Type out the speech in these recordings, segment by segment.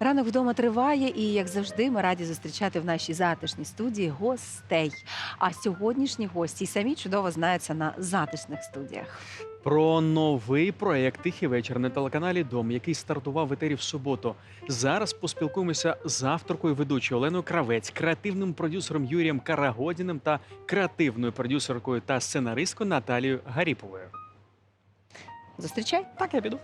Ранок вдома триває, і як завжди, ми раді зустрічати в нашій затишній студії гостей. А сьогоднішні гості й самі чудово знаються на затишних студіях. Про новий проект Тихий вечір на телеканалі Дом, який стартував в етері в суботу. Зараз поспілкуємося з авторкою ведучою Оленою Кравець, креативним продюсером Юрієм Карагодіним та креативною продюсеркою та сценаристкою Наталією Гаріповою. Зустрічай. Так, я піду.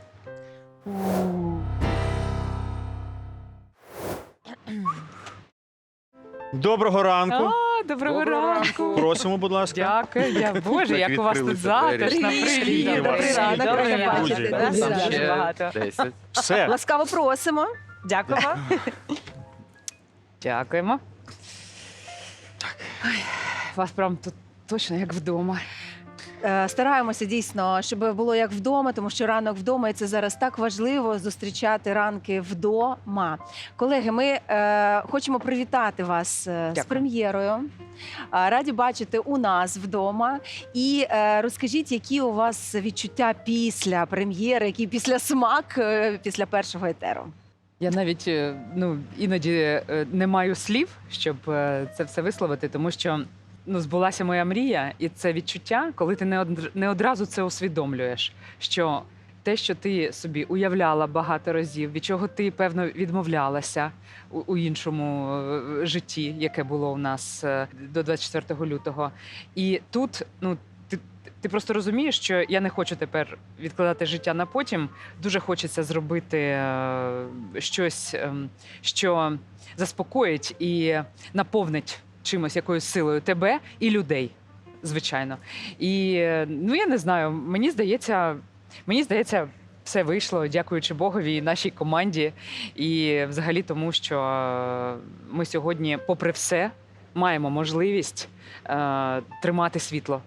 Доброго ранку. Доброго, ранку. Просимо, будь ласка. Дякую, я Боже, як у вас тут затишно. Привіт, добрий ранок. Добре бачити. Друзі, Да, Дуже дуже ще багато. 10. Все. Ласкаво просимо. Дякуємо. Дякуємо. Ой, Вас прям тут точно як вдома. Е, Стараємося дійсно, щоб було як вдома, тому що ранок вдома і це зараз так важливо зустрічати ранки вдома. Колеги, ми е, хочемо привітати вас е, з Дякую. прем'єрою. Е, Раді бачити у нас вдома. І е, розкажіть, які у вас відчуття після прем'єри, який після смак е, після першого етеру. Я навіть ну, іноді не маю слів, щоб це все висловити, тому що ну, збулася моя мрія, і це відчуття, коли ти не, од- не одразу це усвідомлюєш. Що те, що ти собі уявляла багато разів, від чого ти певно відмовлялася у, у іншому е, житті, яке було у нас е, до 24 лютого. І тут, ну. Ти, ти просто розумієш, що я не хочу тепер відкладати життя на потім. Дуже хочеться зробити е, щось, ем, що заспокоїть і наповнить чимось, якоюсь силою тебе і людей, звичайно. І е, ну я не знаю, мені здається, мені здається. Все вийшло, дякуючи Богові і нашій команді, і взагалі тому, що е, ми сьогодні, попри все, маємо можливість е, тримати світло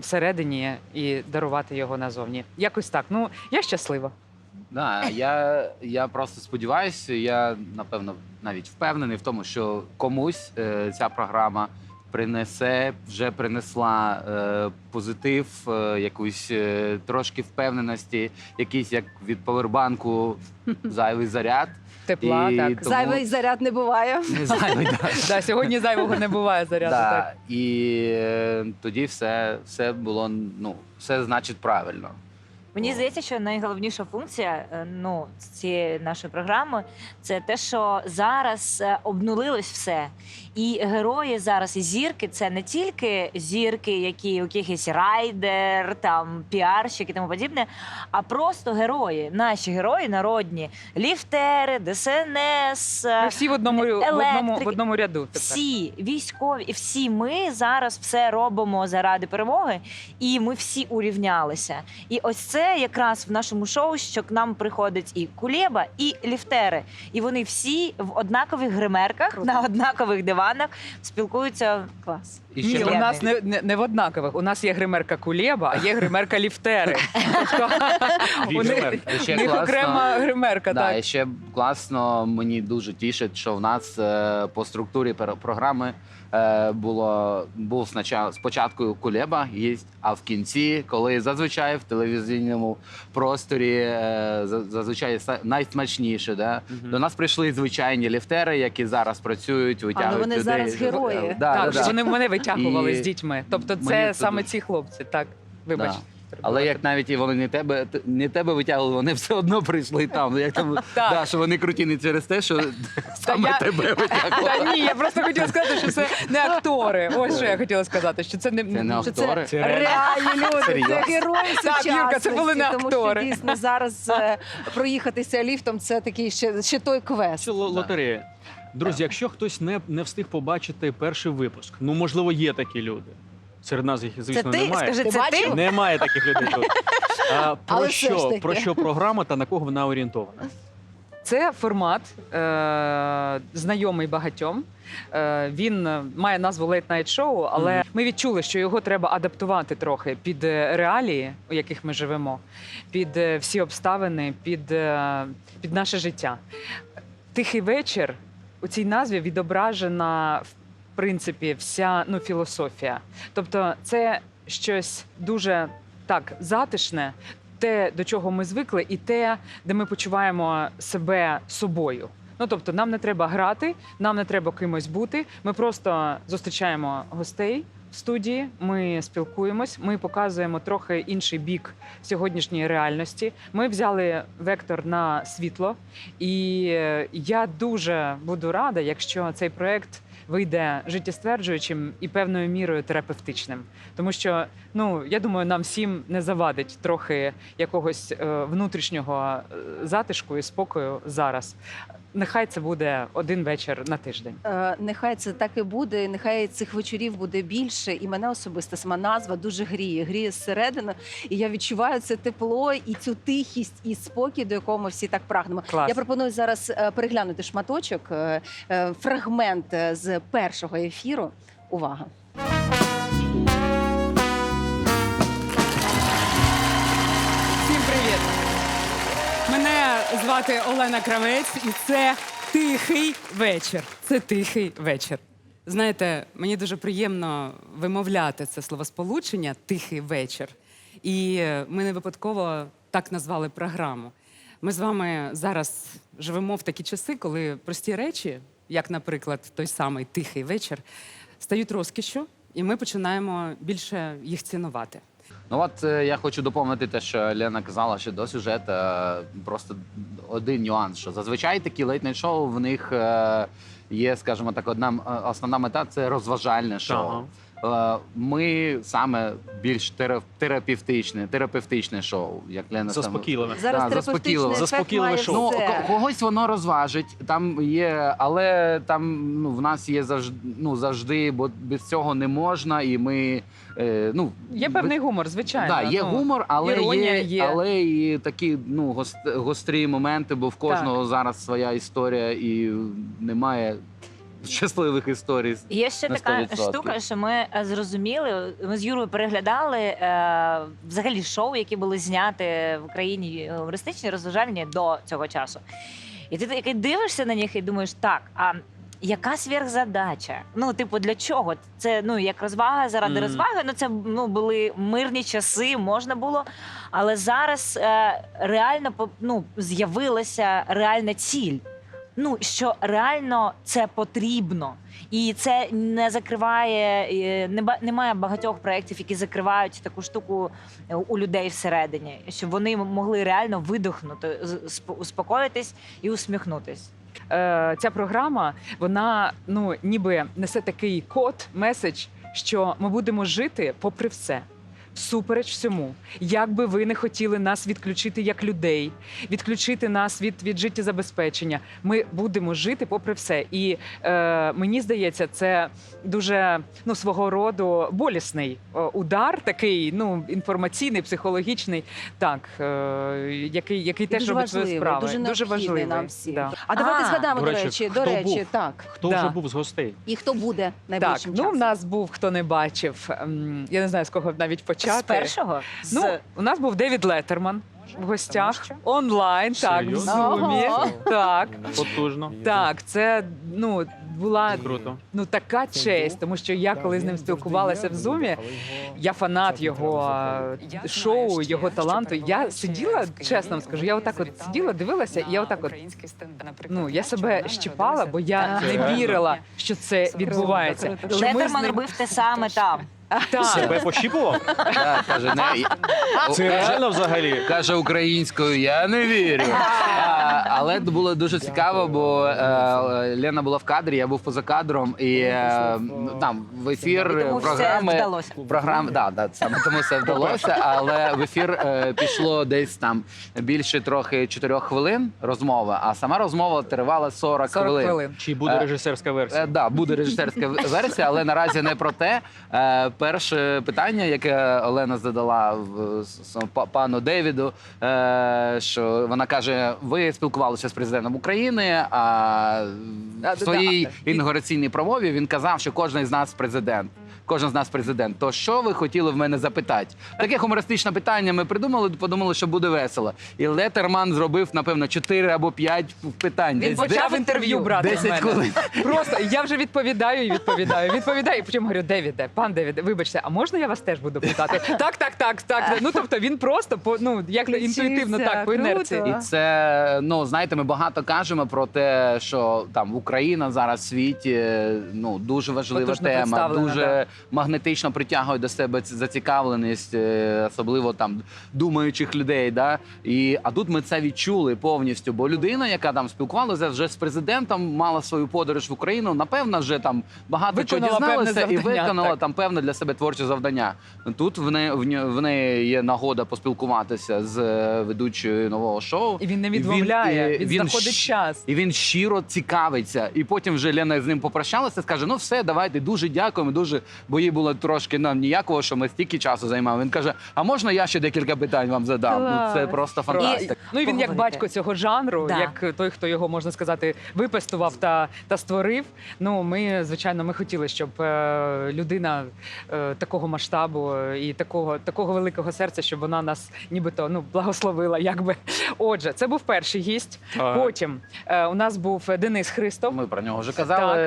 всередині і дарувати його назовні. Якось так. Ну я щаслива. Да, я, я просто сподіваюся, я напевно навіть впевнений в тому, що комусь е, ця програма принесе, вже принесла е, позитив, е, якусь е, трошки впевненості, якийсь як від повербанку зайвий заряд. Тепла, І так. Тому- Зайвий заряд не буває. Не зайвий, да. Да, сьогодні зайвого не буває заряду. Да, Так. і е, тоді все, все було ну, все значить правильно. Мені здається, що найголовніша функція е, ну, цієї нашої програми це те, що зараз е, обнулилось все. І герої зараз, і зірки це не тільки зірки, які у якийсь райдер, там піарщик і тому подібне, а просто герої, наші герої народні, ліфтери, ДСНС. е, Ми всі в одному, в одному, в одному ряду. Тепер. всі військові, і всі ми зараз все робимо заради перемоги, і ми всі урівнялися. І ось це якраз в нашому шоу, що к нам приходить і Кулєба, і ліфтери. І вони всі в однакових гримерках Круто. на однакових диванах спілкуються. Клас. І Ні, ще у нас не, не, не в однакових. У нас є гримерка Кулєба, а є гримерка ліфтери. Тобто у них, І ще у них класно- окрема гримерка. Да, так. і ще класно, мені дуже тішить, що в нас е, по структурі пер- програми е, було був спочатку, спочатку кулеба, є, а в кінці, коли зазвичай в телевізійному просторі е, за- зазвичай са- найсмачніше, да? До нас прийшли звичайні ліфтери, які зараз працюють, витягують вони людей. зараз герої. Да, так, да, да. вони мене витягували І з дітьми. Тобто, мені це це саме дуже- ці хлопці. Так, вибач. Да. Але як навіть і вони не тебе, т- не тебе витягували, вони все одно прийшли там. Ну, Як там Так. да, що вони круті не через те, що саме я- тебе витягували. Та ні, я просто хотіла сказати, що це не актори. Ось що я хотіла сказати, що це не, Це не Що актори. це реальні люди, це герої Так, Юрка, це були не сучасності, Тому актори. що дійсно зараз е, проїхатися ліфтом це такий ще, ще той квест. Це ло- лотерея. Друзі, якщо хтось не, не встиг побачити перший випуск, ну можливо, є такі люди. Серед нас їх, Це звісно, ти? немає. Скажи, Ти це бачив? ти? Немає таких людей тут. А, про, Але все ж що, таки. про що програма та на кого вона орієнтована? Це формат е- знайомий багатьом. Е- він е, має назву Late Night Show, але Мгм. ми відчули, що його треба адаптувати трохи під е, реалії, у яких ми живемо, під е, всі обставини, під, е- під наше життя. Тихий вечір у цій назві відображена в принципі вся ну, філософія. Тобто, це щось дуже так затишне, те, до чого ми звикли, і те, де ми почуваємо себе собою. Ну тобто, нам не треба грати, нам не треба кимось бути. Ми просто зустрічаємо гостей студії. Ми спілкуємось, ми показуємо трохи інший бік сьогоднішньої реальності. Ми взяли вектор на світло, і е, я дуже буду рада, якщо цей проект вийде життєстверджуючим і певною мірою терапевтичним. Тому що ну я думаю, нам всім не завадить трохи якогось е, внутрішнього е, затишку і спокою зараз. Нехай це буде один вечір на тиждень. Е, Нехай це так і буде. Нехай цих вечорів буде більше. І мене особисто сама назва дуже гріє. Гріє зсередини. І я відчуваю це тепло і цю тихість і спокій, до якого ми всі так прагнемо. Клас. Я пропоную зараз е, переглянути шматочок, е, е, фрагмент з першого ефіру. Увага! Звати Олена Кравець, і це тихий вечір. Це тихий вечір. Знаєте, мені дуже приємно вимовляти це словосполучення тихий вечір. І е, ми не випадково так назвали програму. Ми з вами зараз живемо в такі часи, коли прості речі, як, наприклад, той самий тихий вечір, стають розкішю, і ми починаємо більше їх цінувати. Ну от е, я хочу доповнити те, що Лена казала, що до сюжету е, просто один нюанс. Що зазвичай такі лейтнайт шоу в них е, є, скажімо так, одна основна мета це розважальне шоу. Е, Ми саме більш тера- терапевтичне, терапевтичне шоу, як Лена Заспокійливе. Зараз Да, ефект Заспокійливе шоу. Ну, ко- когось воно розважить. Там є, але там ну, в нас є завжди, ну, завжди, бо без цього не можна, і ми. Е, ну, Є без- певний гумор, звичайно. Да, є ну. гумор, але є, є. але і такі ну, гост- гострі моменти, бо в кожного зараз своя історія і немає щасливих історій. Є ще На така 100%. штука, що ми е, зрозуміли. Ми з Юрою переглядали е, взагалі шоу, які були зняті в Україні гумористичні, розважальні до цього часу. І ти такий дивишся на них і думаєш, так, а яка сверхзадача? Ну, типу, для чого? Це ну як розвага заради Мгм. розваги. Ну це ну були мирні часи, можна було. Але зараз е, реально по- ну, з'явилася реальна ціль. Ну що реально це потрібно, і це не закриває не немає багатьох проєктів, які закривають таку штуку е, у людей всередині, щоб вони могли реально видихнути, успокоїтись і усміхнутись. е, ця програма вона ну ніби несе такий код, меседж, що ми будемо жити попри все. Всупереч всьому, як би ви не хотіли нас відключити як людей, відключити нас від, від життєзабезпечення, ми будемо жити попри все. І е, мені здається, це дуже ну свого роду болісний е, удар, такий ну інформаційний, психологічний, так е, який, який теж робить свою справу. дуже необхідний важливий. нам всім. Да. А давайте А, згадаємо, до речі, до хто речі, був? так. Хто Да. вже був з гостей? І хто буде Так, найближчим ну в нас був хто не бачив. ем, Я не знаю з кого навіть почати. З першого з Ну, у нас був Девід Леттерман в гостях онлайн. Так, в Серйозно? зумі. Ого. Так, Потужно. так, це ну була Круто. ну така честь, тому що я коли з ним спілкувалася в зумі, я фанат його е, шоу, його таланту. Я сиділа, чесно вам скажу, я отак от сиділа, дивилася, і я отак от ну я себе щипала, бо я не вірила, що це відбувається. Що ми з Летерман ним- робив те саме там. Так. Себе пощіпував? Да, каже, не, Це реально взагалі. каже українською, я не вірю. А, але було дуже цікаво, бо е, Лена була в кадрі, я був поза кадром, і е, там в ефір Тому все програми. вдалося. Програм, да, да, саме тому все вдалося, але в ефір е, пішло десь там більше трохи 4 хвилин розмова, а сама розмова тривала 40, 40 хвилин. хвилин. Чи буде Е, режисерська версія? Е, да, буде режисерська версія, але наразі не про те. Е, перше питання, яке Олена задала пану Девіду, е, що вона каже: ви спілкувалися з президентом України, а в своїй да. промові він казав, що кожен з нас президент. Кожен з нас президент. То що ви хотіли в мене запитати? Таке гумористичне питання ми придумали, подумали, що буде весело. І Летерман зробив, напевно, 4 або 5 питань. Він Десь почав де- інтерв'ю брати. в 10 мене. хвилин. Просто я вже відповідаю і відповідаю. Відповідаю, і потім говорю, Девіде, пан Девіде, вибачте, а можна я вас теж буду питати? Так, так, так, так. Ну тобто він просто по ну як то інтуїтивно, так по інерції. І це ну знаєте, ми багато кажемо про те, що там Україна зараз в світі ну дуже важлива Потужно тема, представлена, дуже да. Магнетично притягує до себе зацікавленість, е, особливо там думаючих людей. Да? І а тут ми це відчули повністю. Бо людина, яка там спілкувалася вже з президентом, мала свою подорож в Україну, напевно, вже там багато чого дізналася і виконала так. там певне для себе творче завдання. Тут в неї в в неї є нагода поспілкуватися з е, ведучою нового шоу. І він не відмовляє, він, він знаходить час. І він щиро цікавиться. І потім вже Лена з ним попрощалася, скаже: ну все, давайте, дуже дякуємо. Дуже бо їй було трошки нам ніякого, що ми стільки часу займали. Він каже: А можна я ще декілька питань вам задам? Ну це просто І, фантастика. ну і він як батько цього жанру, Да. як той, хто його можна сказати, випестував та, та створив. Ну ми звичайно ми хотіли, щоб е, людина е, такого масштабу е, і такого, такого великого серця, щоб вона нас нібито ну благословила. Якби отже, це був перший гість. Так. Потім е, у нас був Денис Христов. Ми про нього вже казали.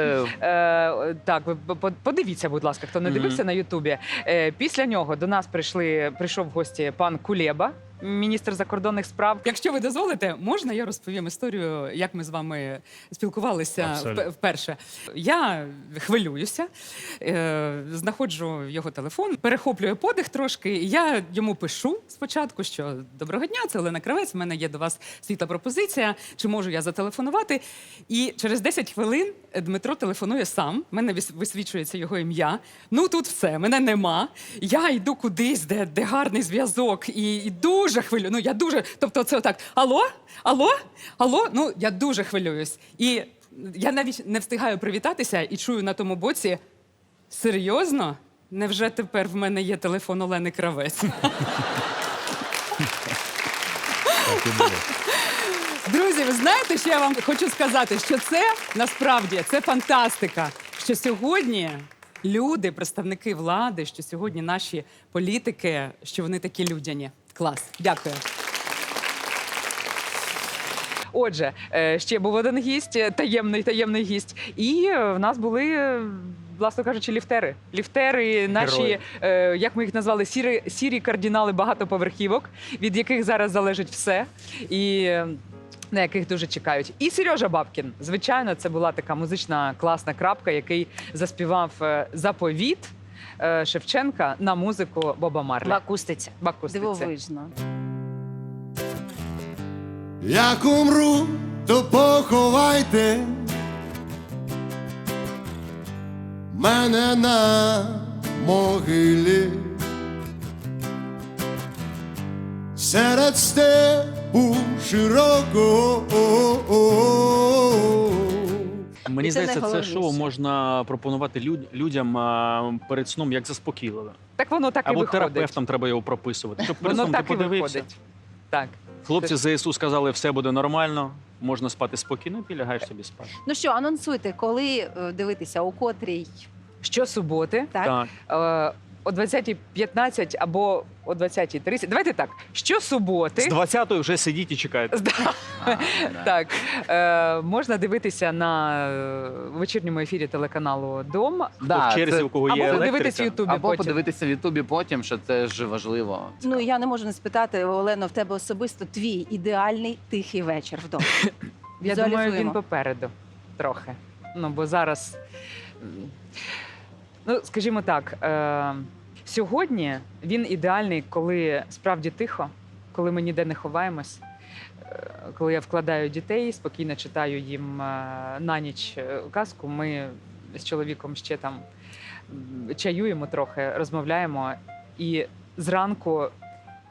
Е, так, ви подивіться, будь ласка, хто не дивився на Ютубі. Е, після нього до нас прийшли, прийшов в гості пан Кулєба, міністр закордонних справ. Якщо ви дозволите, можна я розповім історію, як ми з вами спілкувалися Абсолютно. вп- вперше. Я хвилююся, е, знаходжу його телефон, перехоплюю подих трошки. і Я йому пишу спочатку, що доброго дня, це Олена Кравець. в мене є до вас світла пропозиція. Чи можу я зателефонувати? І через 10 хвилин Дмитро телефонує сам. в мене вис- висвічується його ім'я. Ну тут все, мене нема. Я йду кудись, де, де гарний зв'язок, і, і дуже хвилю. Ну я дуже, тобто, це отак. Алло? Алло? Алло? Ну я дуже хвилююсь. І я навіть не встигаю привітатися і чую на тому боці. Серйозно? Невже тепер в мене є телефон Олени Кравець? Друзі, ви знаєте, що я вам хочу сказати? Що це насправді це фантастика. Що сьогодні люди, представники влади, що сьогодні наші політики, що вони такі людяні. Клас. Дякую. Отже, е, ще був один гість, е, таємний таємний гість. І е, в нас були. Власно кажучи, ліфтери. Ліфтери, наші, Герої. як ми їх назвали, сірі, сірі кардинали багатоповерхівок, від яких зараз залежить все, і на яких дуже чекають. І Сережа Бабкін. Звичайно, це була така музична класна крапка, який заспівав заповіт е, Шевченка на музику Боба Марлі. В акустиці. В акустиці. Дивовижно. Як умру, то поховайте мене на могилі серед степу широкого. Мені це здається, це шоу можна пропонувати люд- людям а, перед сном як заспокійливе. Так воно так і Або виходить. терапевтам треба його прописувати. Щоб перед сном ти так і подивився. виходить. Так. Хлопці з ЗСУ сказали, все буде нормально, можна спати спокійно, і лягаєш собі спати. Ну що, анонсуйте, коли е, дивитися, у котрій Щосуботи так? Так. е, о 20.15 або о 20.30. Давайте так. З 20-ї вже сидіть і чекаєте. А, да. Так, е, можна дивитися на е, вечірньому ефірі телеканалу Дом. Да, в черзі, це- у кого є Або електрика. подивитись в Ютубі Або потім. подивитися в Ютубі потім, що це ж важливо. Ну я не можу не спитати, Олено, в тебе особисто твій ідеальний тихий вечір вдома. Я думаю, він Візуалізуємо. попереду трохи. Ну, бо зараз. м, Ну, скажімо так, е, сьогодні він ідеальний, коли справді тихо, коли ми ніде не ховаємось, е, коли я вкладаю дітей, спокійно читаю їм е, на ніч е, казку. Ми з чоловіком ще там чаюємо трохи, розмовляємо і зранку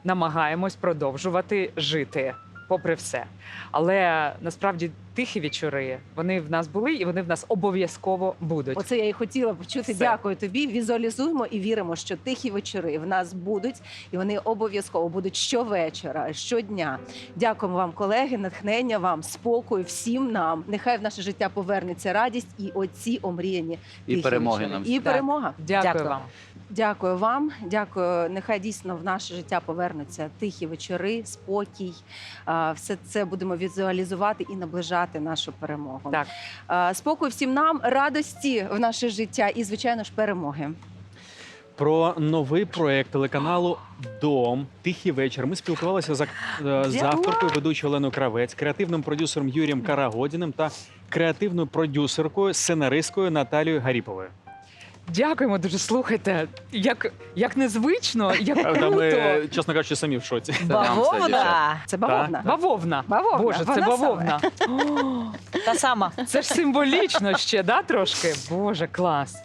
намагаємось продовжувати жити. Попри все. Але насправді тихі вечори вони в нас були і вони в нас обов'язково будуть. Оце я і хотіла почути. Все. Дякую тобі. Візуалізуємо і віримо, що тихі вечори в нас будуть, і вони обов'язково будуть щовечора, щодня. Дякуємо вам, колеги, натхнення вам, спокою, всім нам. Нехай в наше життя повернеться радість і оці омріяні І тихі перемоги вечори. нам І перемога. Дякую, Дякую. вам. Дякую вам. Дякую. Нехай дійсно в наше життя повернуться тихі вечори, спокій. Все це будемо візуалізувати і наближати нашу перемогу. Так. Спокою всім нам, радості в наше життя і, звичайно ж, перемоги. Про новий проект телеканалу Дом Тихий вечір. Ми спілкувалися з, ак- е, з авторкою ведучою Оленою Кравець, креативним продюсером Юрієм Карагодіним та креативною продюсеркою, сценаристкою Наталією Гаріповою. Дякуємо дуже. Слухайте, як, як незвично, як Та круто. ми, чесно кажучи, самі в шоці. Бавовна! Це бавовна. Бавовна. Бавовна, Боже, це бавовна. О, Та сама. це ж символічно ще, да, трошки? Боже, клас.